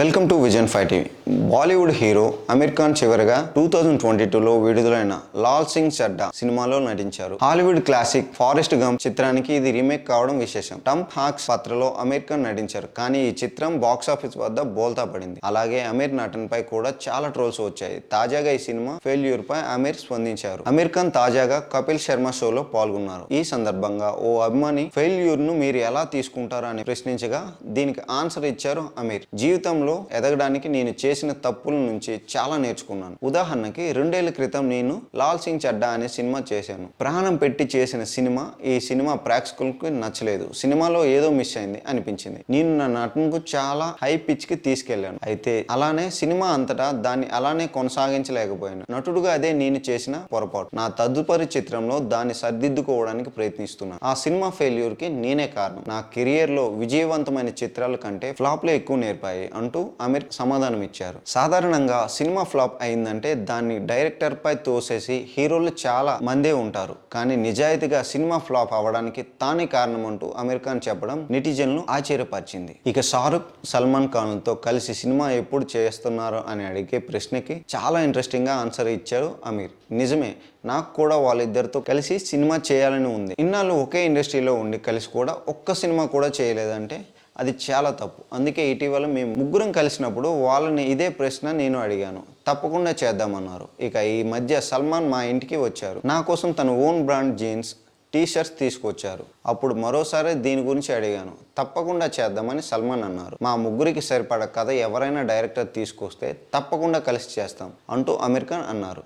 Welcome to vision five TV. Bollywood hero Aamir Khan చివరిగా two thousand twenty టూలో విడుదలైన లాల్ సింగ్ చడ్డా సినిమాలో నటించారు. హాలీవుడ్ క్లాసిక్ ఫారెస్ట్ గమ్ చిత్రానికి ఇది రీమేక్ కావడం విశేషం. టమ్ హాక్స్ పాత్రలో అమీర్ ఖాన్ నటించారు. కానీ ఈ చిత్రం బాక్స్ ఆఫీస్ వద్ద బోల్తా పడింది. అలాగే అమీర్ నటనపై కూడా చాలా ట్రోల్స్ వచ్చాయి. తాజాగా ఈ సినిమా ఫెయిల్యూర్ పై అమీర్ స్పందించారు. అమీర్ ఖాన్ తాజాగా కపిల్ శర్మ షోలో పాల్గొన్నారు. ఈ సందర్భంగా ఓ అభిమాని ఫెయిల్యూర్ను మీరు ఎలా తీసుకుంటారు అని ప్రశ్నించగా దీనికి ఆన్సర్ ఇచ్చారు అమీర్. జీవితం జీవితంలో ఎదగడానికి నేను చేసిన తప్పుల నుంచి చాలా నేర్చుకున్నాను. ఉదాహరణకి రెండేళ్ళ క్రితం నేను లాల్ సింగ్ చడ్డా అనే సినిమా చేశాను. ప్రాణం పెట్టి చేసిన సినిమా ఈ సినిమా ప్రేక్షకులకు నచ్చలేదు. సినిమాలో ఏదో మిస్ అయింది అనిపించింది. నేను నా నటనకు చాలా హై పిచ్కి తీసుకెళ్ళాను అయితే అలానే సినిమా అంతటా దాన్ని అలానే కొనసాగించలేకపోయాను. నటుడుగా అదే నేను చేసిన పొరపాటు. నా తదుపరి చిత్రంలో దాన్ని సర్దిద్దుకోవడానికి ప్రయత్నిస్తున్నాను. ఆ సినిమా ఫెయిల్యూర్కి నేనే కారణం. నా కెరియర్లో విజయవంతమైన చిత్రాల కంటే ఫ్లాప్లే ఎక్కువ నేర్పాయి. అంటూ అమీర్ సమాధానం ఇచ్చారు సాధారణంగా సినిమా ఫ్లాప్ అయిందంటే దాన్ని డైరెక్టర్ పై తోసేసి హీరోలు చాలా మందే ఉంటారు. కానీ నిజాయితీగా సినిమా ఫ్లాప్ అవ్వడానికి తానే కారణం అంటూ అమీర్ ఖాన్ చెప్పడం నెటిజన్లు ఆశ్చర్యపరిచింది. ఇక షారుఖ్ సల్మాన్ ఖాన్తో కలిసి సినిమా ఎప్పుడు చేస్తున్నారు అని అడిగే ప్రశ్నకి చాలా ఇంట్రెస్టింగ్గా ఆన్సర్ ఇచ్చారు అమీర్. నిజమే నాకు కూడా వాళ్ళిద్దరితో కలిసి సినిమా చేయాలని ఉంది. ఇన్నాళ్ళు ఒకే ఇండస్ట్రీలో ఉండి కలిసి కూడా ఒక్క సినిమా కూడా చేయలేదంటే అది చాలా తప్పు. అందుకే ఇటీవల మేము ముగ్గురం కలిసినప్పుడు వాళ్ళని ఇదే ప్రశ్న నేను అడిగాను. తప్పకుండా చేద్దామన్నారు. ఇక ఈ మధ్య సల్మాన్ మా ఇంటికి వచ్చారు. నా కోసం తన own brand jeans T shirts తీసుకొచ్చారు. అప్పుడు మరోసారి దీని గురించి అడిగాను. తప్పకుండా చేద్దామని సల్మాన్ అన్నారు. మా ముగ్గురికి సరిపడ కథ ఎవరైనా డైరెక్టర్ తీసుకొస్తే తప్పకుండా కలిసి చేస్తాం అంటూ అమీర్ ఖాన్ అన్నారు.